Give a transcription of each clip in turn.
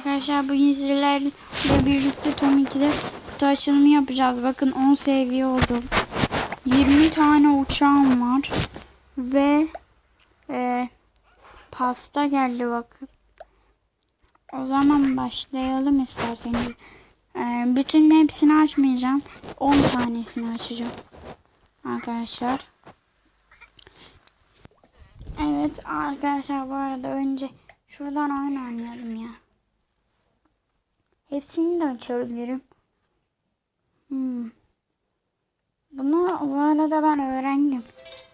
Arkadaşlar bugün sizlerle birlikte Tom 2'de kutu açılımı yapacağız. Bakın 10 seviye oldum. 20 tane uçağım var. Ve e, pasta geldi bakın. O zaman başlayalım isterseniz. E, bütün hepsini açmayacağım. 10 tanesini açacağım. Arkadaşlar. Evet arkadaşlar bu arada önce şuradan oyun oynayalım ya. Hepsini de açabilirim. Hmm. Bunu bu arada ben öğrendim.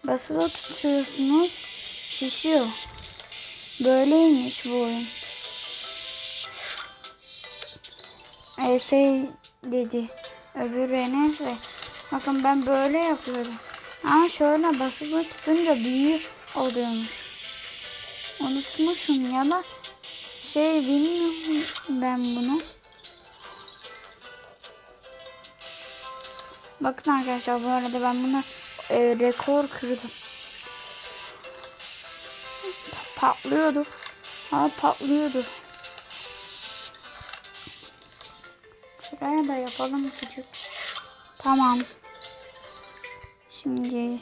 Basılı tutuyorsunuz şişiyor. Böyleymiş bu oyun. Ee, şey dedi. Öbürü neyse. Bakın ben böyle yapıyorum. Ama şöyle basılı tutunca büyük oluyormuş. Unutmuşum ya da şey bilmiyorum ben bunu. Bakın arkadaşlar bu arada ben bunu e, rekor kırdım. Patlıyordu. Ha patlıyordu. Şuraya da yapalım küçük. Tamam. Şimdi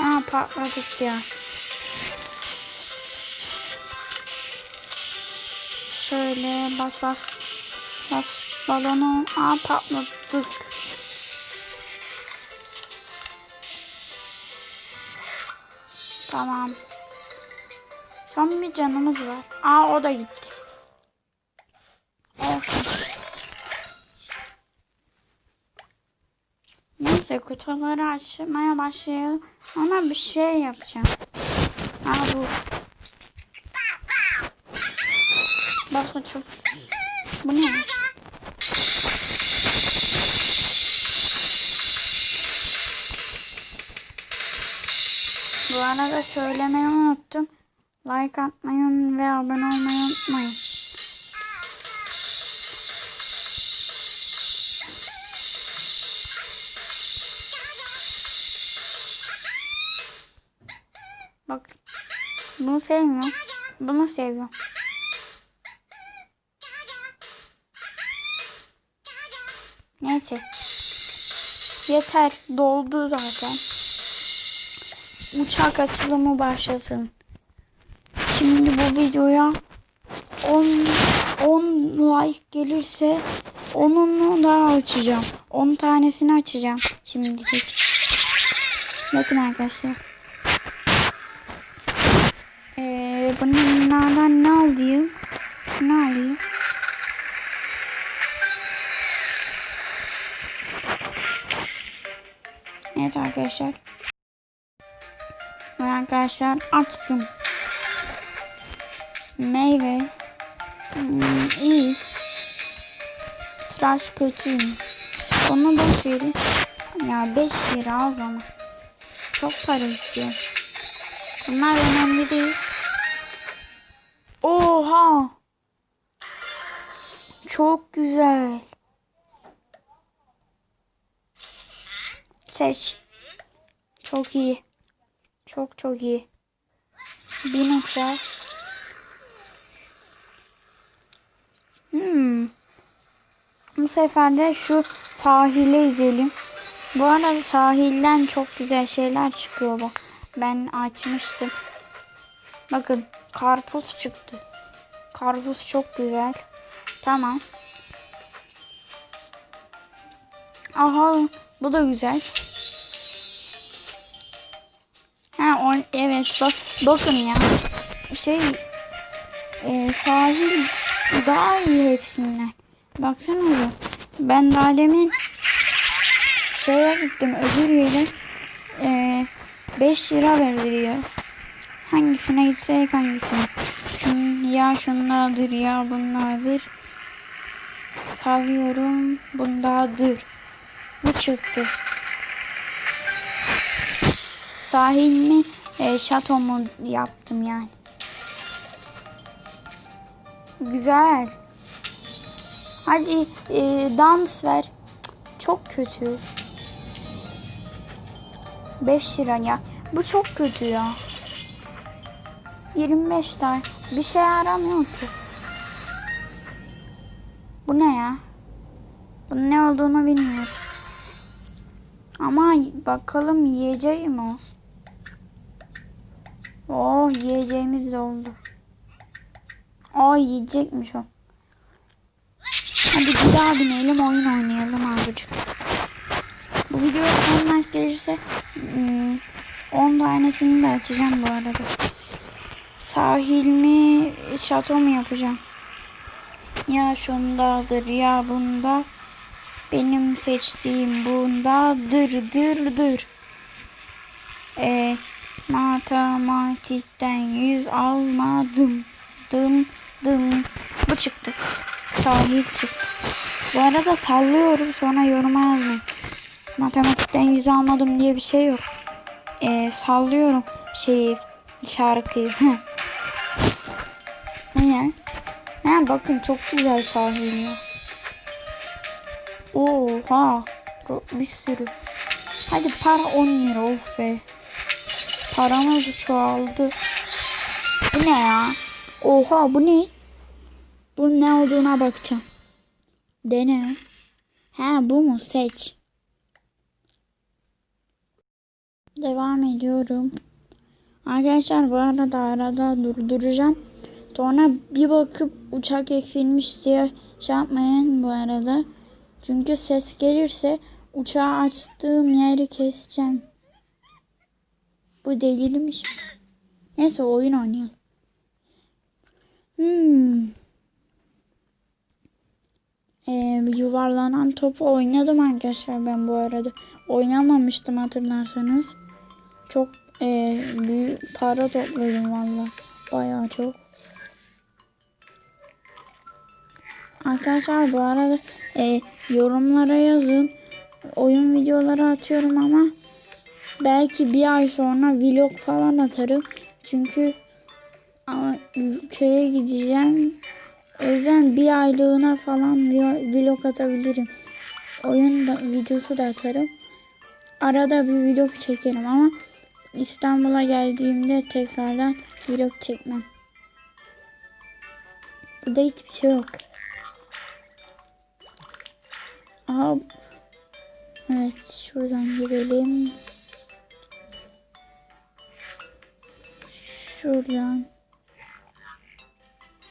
Aa patladık ya. Şöyle bas bas. Bas balonu. Aa patladık. Tamam. Son bir canımız var. Aa o da gitti. Olsun. Neyse kutuları açmaya başlayalım. Ama bir şey yapacağım. Aa bu. Bakın çok. Bu ne? Arada söylemeyi unuttum. Like atmayı ve abone olmayı unutmayın. Bak. Bunu sevmiyorum. Bunu seviyorum. Neyse. Yeter. Doldu zaten. Uçak açılımı başlasın. Şimdi bu videoya 10 10 like gelirse onunu daha açacağım. 10 tanesini açacağım şimdilik. Bakın arkadaşlar. Ee, bunlardan ne alayım? Şunu alayım. Evet arkadaşlar. Arkadaşlar açtım. Meyve. Hmm, iyi. Tıraş kötüyüm. Onu boş verin. Ya 5 lira az ama. Çok para istiyor. Bunlar önemli değil. Oha. Çok güzel. Seç. Çok iyi. Çok çok iyi. Bin uçak. Hmm. Bu sefer de şu sahile izleyelim. Bu arada sahilden çok güzel şeyler çıkıyor bu. Ben açmıştım. Bakın karpuz çıktı. Karpuz çok güzel. Tamam. Aha bu da güzel. Ha o, evet bak bakın ya. Şey e, sahil daha iyi hepsinden. Baksanıza. Ben daha demin şeye gittim ödül yeri. E, 5 lira veriliyor. Hangisine gitsek hangisine. Şun, ya şunlardır ya bunlardır. Sallıyorum bunlardır. Bu çıktı. Sahil mi e, şato mu yaptım yani. Güzel. Hadi e, dans ver. Çok kötü. 5 lira ya. Bu çok kötü ya. 25 tane. Bir şey aramıyor ki. Bu ne ya? Bunun ne olduğunu bilmiyorum. Ama bakalım yiyeceğim o. Oh yiyeceğimiz de oldu. Aa yiyecekmiş o. Hadi bir daha binelim oyun oynayalım azıcık. Bu video 10 like gelirse hmm, 10 tanesini de açacağım bu arada. Sahil mi şato mu yapacağım? Ya şundadır ya bunda. Benim seçtiğim bundadır dır dır. E, matematikten yüz almadım. Dım dım. Bu çıktı. Sahil çıktı. Bu arada sallıyorum sonra yoruma yazmayın. Matematikten yüz almadım diye bir şey yok. E, sallıyorum şeyi şarkıyı. ne? Ha bakın çok güzel sahil ya. Oha. Bir sürü. Hadi para 10 lira of be. Paramız çoğaldı. Bu ne ya? Oha bu ne? Bunun ne olduğuna bakacağım. Dene. Ha bu mu? Seç. Devam ediyorum. Arkadaşlar bu arada arada durduracağım. Sonra bir bakıp uçak eksilmiş diye şey yapmayın bu arada. Çünkü ses gelirse uçağı açtığım yeri keseceğim. Bu delirmiş. Neyse oyun oynayalım. Hmm. Ee, yuvarlanan topu oynadım arkadaşlar ben bu arada. Oynamamıştım hatırlarsanız. Çok e, büyük para topladım valla. Bayağı çok. Arkadaşlar bu arada e, yorumlara yazın. Oyun videoları atıyorum ama belki bir ay sonra vlog falan atarım. Çünkü köye gideceğim. O yüzden bir aylığına falan vlog atabilirim. Oyun da, videosu da atarım. Arada bir vlog çekerim ama İstanbul'a geldiğimde tekrardan vlog çekmem. Burada hiçbir şey yok. Aha. Evet şuradan gidelim. Şuradan.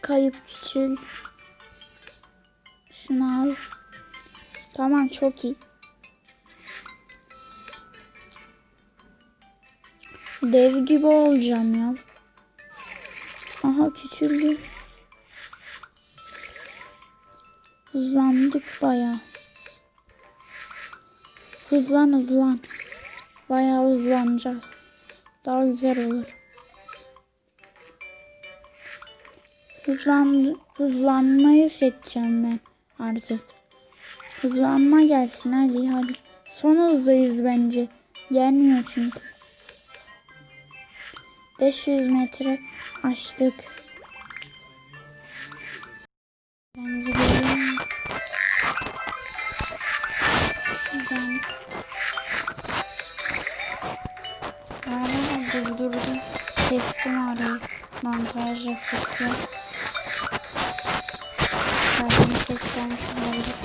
Kayıp küçül. Şunu al. Tamam çok iyi. Dev gibi olacağım ya. Aha küçüldü. Hızlandık bayağı. Hızlan hızlan. Bayağı hızlanacağız. Daha güzel olur. Hızlan, hızlanmayı seçeceğim ben artık. Hızlanma gelsin hadi hadi. Son hızdayız bence. Gelmiyor çünkü. 500 metre açtık. Ben gidelim. Şuradan. Arada durdurdum. Kestim arayı. Montaj yapacağım. Şarkının seslenmiş olabilir.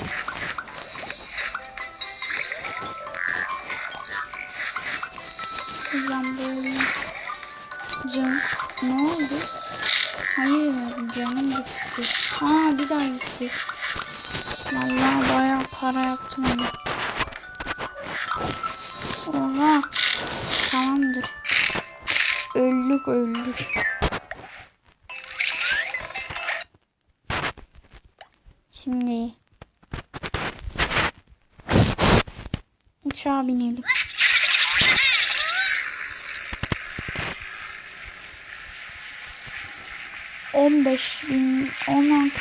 Can. Ne oldu? Hayır canım gitti. Aa bir daha gitti. Vallahi bayağı para yaptım onu. Oha. Tamamdır. Öldük öldük. Şimdi. Uçağa binelim. On beş bin, on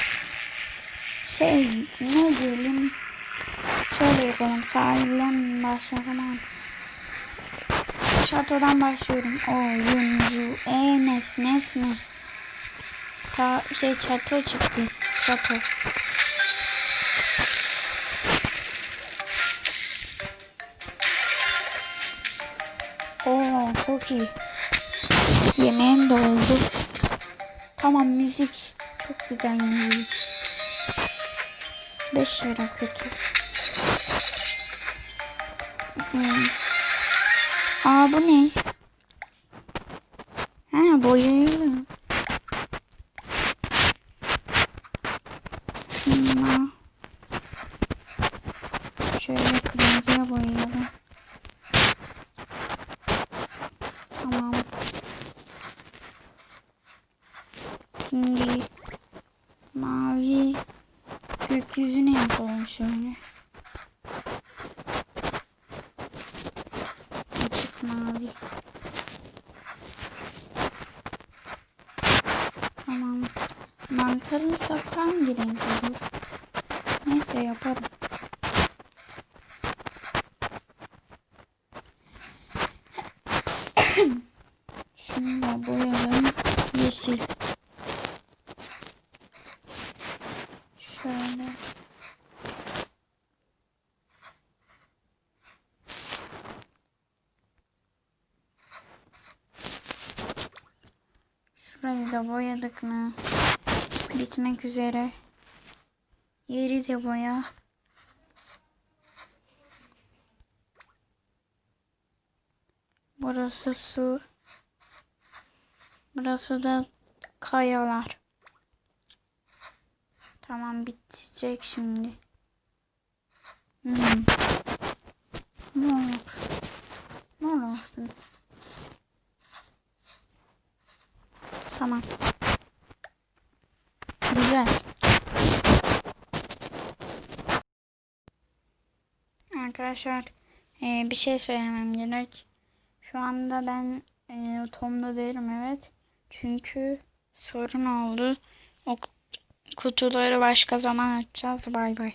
şey ne diyelim? Şöyle yapalım sahilden başlasam şatodan başlıyorum. Oyuncu enes nes nes Sa şey çato çıktı şato çok iyi yemeğim de oldu Tamam müzik. Çok güzel müzik. 5 lira kötü. Hmm. Aa bu ne? Ha boyuyorum. Şuna. Şöyle kırmızıya boyayalım. Tamam. Şimdi mavi yapalım şöyle. Açık mavi. Tamam. Mantarın sapı hangi renk olur? Neyse yaparım. Şunu da boyayalım. Yeşil. Şöyle. Şurayı mı? Bitmek üzere. Yeri de boya. Burası su. Burası da kayalar. Tamam bitecek şimdi. Hmm. Ne olur? Ne olursun? Tamam. Güzel. Arkadaşlar eee, bir şey söylemem gerek. Şu anda ben eee Tom'da değilim evet. Çünkü sorun oldu. O kutuları başka zaman açacağız. Bay bay.